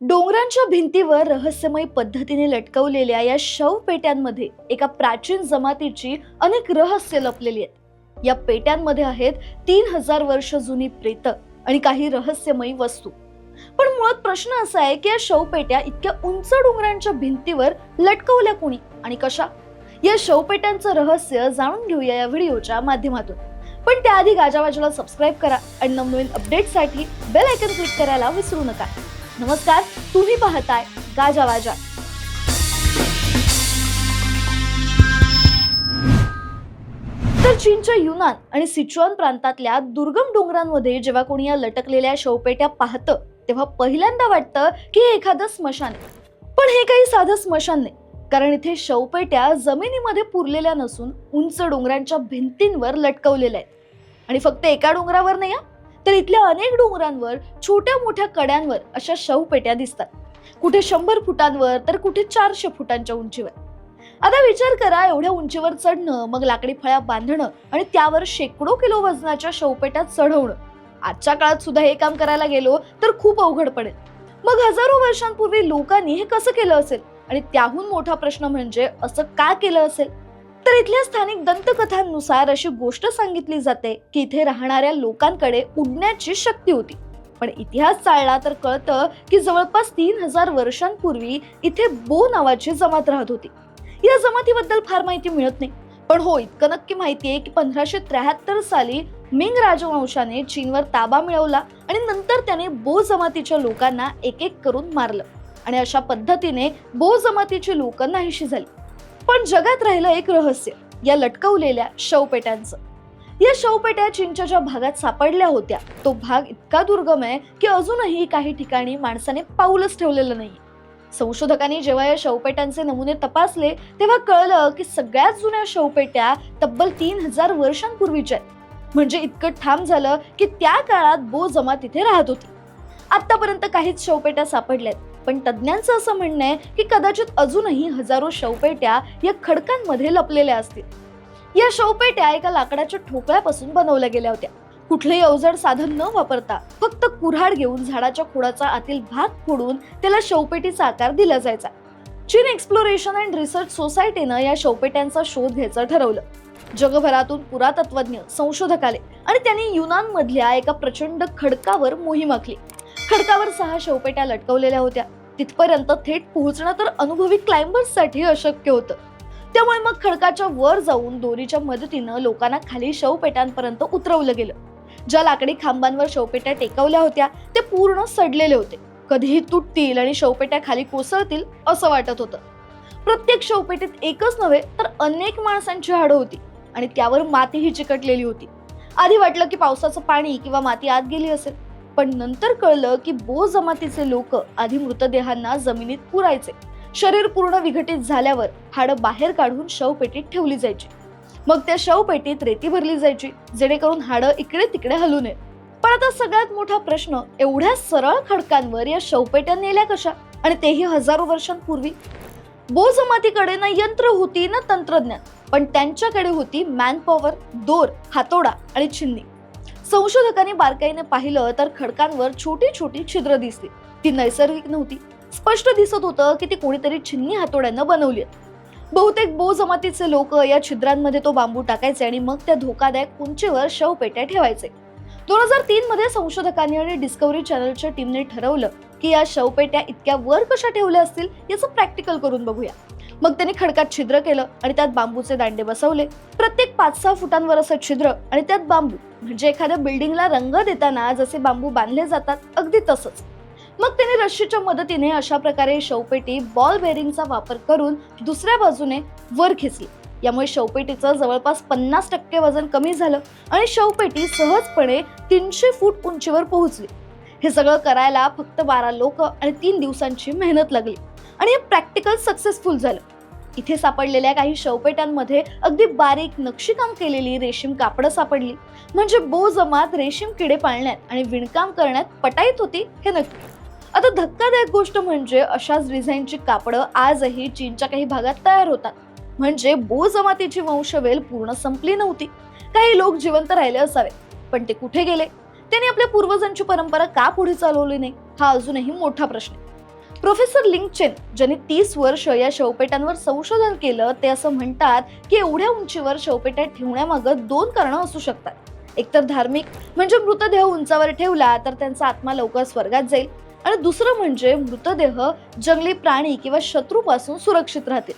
डोंगरांच्या भिंतीवर रहस्यमय पद्धतीने लटकवलेल्या या शवपेट्यांमध्ये एका प्राचीन जमातीची अनेक रहस्य लपलेली आहेत. या पेट्यांमध्ये आहेत तीन हजार वर्ष जुनी प्रेत आणि काही रहस्यमयी वस्तू. पण मुळात प्रश्न असा आहे की या शवपेट्या इतक्या उंच डोंगरांच्या भिंतीवर लटकवल्या कोणी आणि कशा? या शवपेट्यांचं रहस्य जाणून घेऊया या व्हिडिओच्या माध्यमातून. पण त्याआधी गाजावाजाला सबस्क्राईब करा आणि नवनवीन अपडेटसाठी बेल आयकन क्लिक करायला विसरू नका. नमस्कार तुम्ही पाहताय गाजावाजा तर चीनच्या युनान आणि सिचुआन प्रांतातल्या दुर्गम डोंगरांमध्ये जेव्हा कोणी या लटकलेल्या शवपेट्या पाहतं तेव्हा पहिल्यांदा वाटतं की हे एखादं स्मशान आहे. पण हे काही साधं स्मशान नाही कारण इथे शवपेट्या जमिनीमध्ये पुरलेल्या नसून उंच डोंगरांच्या भिंतींवर लटकवलेल्या आहेत. आणि फक्त एका डोंगरावर नाही तर इथल्या अनेक डोंगरांवर छोट्या मोठ्या कड्यांवर अशा शवपेट्या दिसतात. कुठे शंभर फुटांवर तर कुठे चारशे फुटांच्या उंचीवर. आता विचार करा एवढ्या उंचीवर चढणं मग लाकडी फळ्या बांधणं आणि त्यावर शेकडो किलो वजनाच्या शवपेट्या चढवणं. आजच्या काळात सुद्धा हे काम करायला गेलो तर खूप अवघड पडेल. मग हजारो वर्षांपूर्वी लोकांनी हे कसं केलं असेल? आणि त्याहून मोठा प्रश्न म्हणजे असं का केलं असेल? तर इथल्या स्थानिक दंतकथांनुसार अशी गोष्ट सांगितली जाते की इथे राहणाऱ्या लोकांकडे उडण्याची शक्ती होती. पण इतिहास चालला तर कळतं की जवळपास तीन हजार वर्षांपूर्वी इथे बो नावाची जमात राहत होती. या जमातीबद्दल फार माहिती मिळत नाही. पण हो इतकं नक्की माहिती आहे की पंधराशे त्र्याहत्तर साली मिंग राजवंशाने चीनवर ताबा मिळवला आणि नंतर त्याने बो जमातीच्या लोकांना एक एक करून मारलं. आणि अशा पद्धतीने बो जमातीची लोक नाहीशी झाली. पण जगात राहिलं एक रहस्य. या लटकवलेल्या शवपेट्यांचं. या शवपेट्या चीनच्या ज्या भागात सापडल्या होत्या. तो भाग इतका दुर्गम आहे की अजूनही काही ठिकाणी माणसाने पाऊलच ठेवलेलं नाही संशोधकांनी जेव्हा या शवपेट्यांचे नमुने तपासले तेव्हा कळलं की सगळ्यात जुन्या शवपेट्या तब्बल तीन हजार वर्षांपूर्वीच्या आहेत. म्हणजे इतकं ठाम झालं की त्या काळात बो जमा तिथे राहत होती. आतापर्यंत काहीच शवपेट्या सापडल्यात. पण तज्ज्ञांचं असं म्हणणं आहे की कदाचित अजूनही हजारो शवपेट्या या खडकांमध्ये लपलेल्या असतील. या शवपेट्या एका लाकडाच्या ठोकळ्यापासून बनवल्या गेल्या होत्या. कुठलंही अवजड साधन न वापरता फक्त कुऱ्हाड घेऊन झाडाच्या खोडाचा आतील भाग फोडून त्याला शवपेटीचा आकार दिला जायचा. चीन एक्सप्लोरेशन अँड रिसर्च सोसायटीनं या शवपेट्यांचा शोध घ्यायचं ठरवलं. जगभरातून पुरातत्वज्ञ संशोधक आले आणि त्यांनी युनानमधल्या एका प्रचंड खडकावर मोहीम आखली. खडकावर सहा शवपेट्या लटकवलेल्या होत्या. तिथपर्यंत थेट पोहोचणं तर अनुभवी क्लाइंबर्ससाठी अशक्य होतं. त्यामुळे मग खडकाच्या वर जाऊन दोरीच्या मदतीनं लोकांना खाली शवपेट्यांपर्यंत उतरवलं गेलं. ज्या लाकडी खांबांवर शवपेट्या टेकवल्या होत्या ते पूर्ण सडलेले होते. कधीही तुटतील आणि शवपेट्या खाली कोसळतील असं वाटत होतं. प्रत्येक शवपेटीत एकच नव्हे तर अनेक माणसांची हाडं होती आणि त्यावर मातीही चिकटलेली होती. आधी वाटलं की पावसाचं पाणी किंवा माती आत गेली असेल. पण नंतर कळलं की बो जमातीचे लोक आधी मृतदेहांना जमिनीत पुरायचे. शरीर पूर्ण विघटित झाल्यावर हाडं बाहेर काढून शवपेटीत ठेवली जायची. मग त्या शवपेटीत रेती भरली जायची जेणेकरून हाडं इकडे तिकडे हलू नये. पण आता सगळ्यात मोठा प्रश्न एवढ्या सरळ खडकांवर या शवपेट्या नेल्या कशा? आणि तेही हजारो वर्षांपूर्वी? बो जमातीकडे ना यंत्र होती ना तंत्रज्ञान पण त्यांच्याकडे होती मॅन पॉवर दोर हातोडा आणि छिन्नी. संशोधकांनी बारकाईने पाहिलं तर खडकांवर छोटी छोटी छिद्र दिसली. ती नैसर्गिक नव्हती. स्पष्ट दिसत होतं की ती कोणीतरी छिन्नी हातोड्यानं बनवली बहुतेक बो जमातीचे लोक या छिद्रांमध्ये तो बांबू टाकायचे आणि मग त्या धोकादायक उंचीवर शवपेट्या ठेवायचे. दोन हजार तीन मध्ये संशोधकांनी आणि डिस्कवरी चॅनलच्या टीमने ठरवलं की या शवपेट्या इतक्या वर कशा ठेवल्या असतील याचं प्रॅक्टिकल करून बघूया. मग त्यांनी खडकात छिद्र केलं आणि त्यात बांबूचे दांडे बसवले. प्रत्येक पाच सहा फुटांवर असं छिद्र आणि त्यात बांबू. म्हणजे एखाद्या बिल्डिंगला रंग देताना जसे बांबू बांधले जातात अगदी तसंच. मग त्याने रश्शीच्या मदतीने अशा प्रकारे शवपेटी बॉल बेरिंगचा वापर करून दुसऱ्या बाजूने वर खेचली. यामुळे शवपेटीचं जवळपास पन्नास टक्के वजन कमी झालं आणि शवपेटी सहजपणे तीनशे फूट उंचीवर पोहोचली. हे सगळं करायला फक्त बारा लोक आणि तीन दिवसांची मेहनत लागली. आणि हे प्रॅक्टिकल सक्सेसफुल झालं. इथे सापडलेल्या काही शवपेट्यांमध्ये अगदी बारीक नक्षीकाम केलेली रेशीम कापडं सापडली. म्हणजे बो जमात रेशीम किडे पाळण्यात आणि विणकाम करण्यात पटाईत होती हे नक्की. आता धक्कादायक गोष्ट म्हणजे अशाच डिझाईनची कापडं आजही चीनच्या काही भागात तयार होतात. म्हणजे बो जमातीची वंशवेल पूर्ण संपली नव्हती. काही लोक जिवंत राहिले असावे पण ते कुठे गेले? त्यांनी आपल्या पूर्वजांची परंपरा का पुढे चालवली नाही? हा अजूनही मोठा प्रश्न आहे. प्रोफेसर लिंकचेन ज्यांनी तीस वर्ष या शवपेट्यांवर संशोधन केलं ते असं म्हणतात की एवढ्या उंचीवर शवपेट्या ठेवण्यामागं दोन कारणं असू शकतात. एकतर धार्मिक म्हणजे मृतदेह उंचावर ठेवला तर त्यांचा आत्मा लवकर स्वर्गात जाईल. आणि दुसरं म्हणजे मृतदेह जंगली प्राणी किंवा शत्रूपासून सुरक्षित राहतील.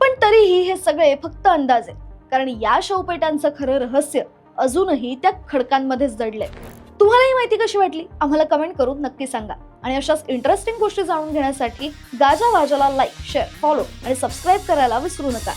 पण तरीही हे सगळे फक्त अंदाज आहेत कारण या शवपेटांचं खरं रहस्य अजूनही त्या खडकांमध्येच दडलंय. तुम्हाला ही माहिती कशी वाटली? आम्हाला कमेंट करून नक्की सांगा. आणि अशाच इंटरेस्टिंग गोष्टी जाणून घेण्यासाठी गाजा वाजाला लाईक शेअर फॉलो आणि सबस्क्राईब करायला विसरू नका.